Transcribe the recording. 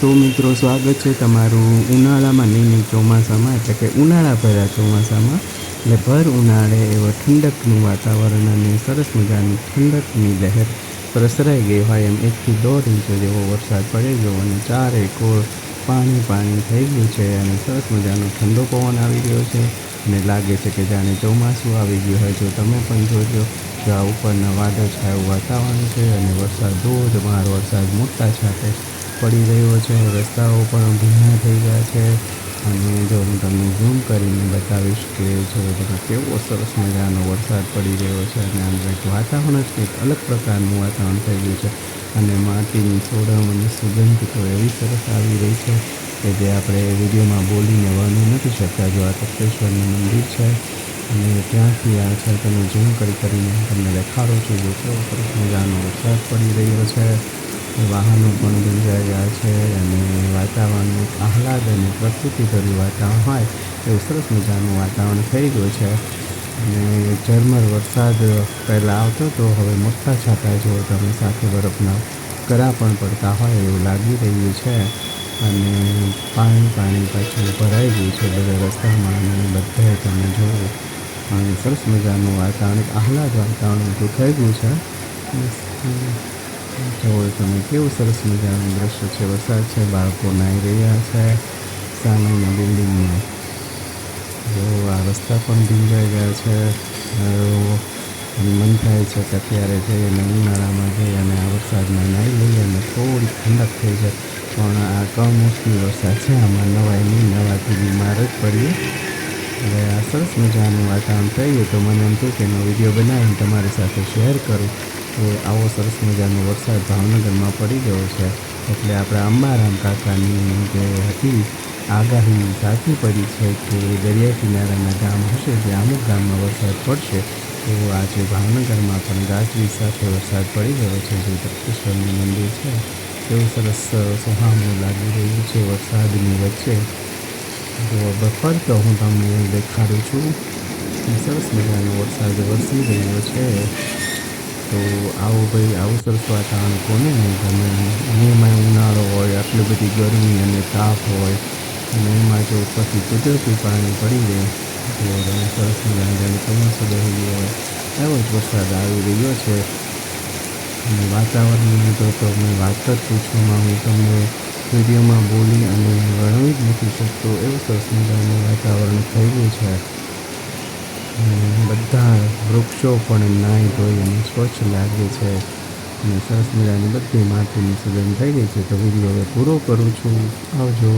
તો મિત્રો, સ્વાગત છે તમારું ઉનાળામાં નહીં નહીં, ચોમાસામાં, એટલે કે ઉનાળા ભર્યા ચોમાસામાં. એટલે ભર ઉનાળે એવો ઠંડકનું વાતાવરણ અને સરસ મજાની ઠંડકની લહેર પ્રસરાઈ ગઈ હોય એમ એકથી દોઢ ઇંચ જેવો વરસાદ પડે ગયો અને ચારે કોળ પાણી પાણી થઈ ગયું છે અને સરસ મજાનો ઠંડો પવન આવી ગયો છે. અને લાગે છે કે જાણે ચોમાસું આવી ગયું હોય. જો તમે પણ જોજો જો આ ઉપરના વાદળ છાયું વાતાવરણ છે અને વરસાદ ધોધમાર વરસાદ મોટા છાંટે પડી રહ્યો છે, રસ્તાઓ પણ ભીના થઈ ગયા છે. અને જો હું તમને ઝૂમ કરીને બતાવીશ કે જો તમે કેવો સરસ મજાનો વરસાદ પડી રહ્યો છે અને આમ કંઈક વાતાવરણ જ કંઈક અલગ પ્રકારનું વાતાવરણ થઈ ગયું છે. અને માટીની સોડમ અને સુગંધ તો એવી સરસ આવી રહી છે કે જે આપણે વિડીયોમાં બોલીને વર્ણવી નથી શકતા. જો આ તપ્તેશ્વરનું મંદિર છે અને ત્યાંથી આ છે તમે ઝૂમ કરી કરીને તમને દેખાડો છું, જો કેવો સરસ મજાનો વરસાદ પડી રહ્યો છે. વાહનો પણ ભીંજાઈ ગયા છે અને વાતાવરણ એક આહલાદ અને પ્રકૃતિભર્યું વાતાવરણ હોય એવું સરસ મજાનું વાતાવરણ થઈ ગયું છે. અને ઝરમર વરસાદ પહેલાં આવતો તો હવે મોટા છાંટા જુઓ તમે સાથે બરફના કરા પણ પડતા હોય એવું લાગી રહ્યું છે. અને પાણી પાણી પાછું ભરાઈ ગયું છે બધા રસ્તામાં અને બધાએ તમે જોવો અને સરસ મજાનું વાતાવરણ આહલાદ વાતાવરણ ઊભું થઈ ગયું છે. જુઓ તમે કેવું સરસ મજાનું દ્રશ્ય છે? વરસાદ છે, બાળકો નાહી રહ્યા છે, સામેના બિલ્ડિંગમાં. જો આ રસ્તા પણ ભીંજાઈ ગયા છે મન થાય છે કે અત્યારે જઈ અને ઉનાળામાં જઈ અને આ વરસાદમાં નાહી લઈએ અને થોડી ઠંડક થઈ જાય. પણ આ કમોસમી વરસાદ છે, આમાં નવાય નહીં નવાથી બીમાર જ પડીએ હવે આ સરસ મજાનું વાતાવરણ થઈ ગયું તો મને એમ થયું કે એનો વીડિયો બનાવીને તમારી સાથે શેર કરું. કે આવો સરસ મજાનો વરસાદ ભાવનગરમાં પડી ગયો છે. એટલે આપણે અંબારામ કાકાની જે હતી, આગાહી સાચી પડી છે કે દરિયા કિનારાના ગામ હશે, જે અમુક ગામમાં વરસાદ પડશે તો આજે ભાવનગરમાં પણ ગાજવીજ સાથે વરસાદ પડી ગયો છે. જે દક્ષેશ્વરનું મંદિર છે. એવું સરસ સુહામણું લાગી રહ્યું છે વરસાદની વચ્ચે. તો બફર તો હું તમને દેખાડું છું. સરસ મજાનો વરસાદ વરસી રહ્યો છે. તો આવું ભાઈ, આવું સરસ વાતાવરણ કોને નહીં ગમે અને એમાં ઉનાળો હોય, આટલી બધી ગરમી અને તાપ હોય, અને એમાં જો ઉપરથી કુદરતી પાણી પડી જાય તો તમે સરસ મજાની ચોમાસું ગયો હોય, એવો જ વરસાદ આવી રહ્યો છે. અને વાતાવરણની તો મેં વાત જ પૂછવામાં હું તમને, વિડીયોમાં બોલી અને વર્ણવી જ નથી શકતો, એવું સરસ મજાનું વાતાવરણ ગયું છે. અને બધા વૃક્ષો પણ નાહી ધોઈ અને સ્વચ્છ લાગે છે. અને સરસ મજાની બધી માટીની સુગંધ થઈ ગઈ છે. તો વીડિયો હવે પૂરો કરું છું. આવજો.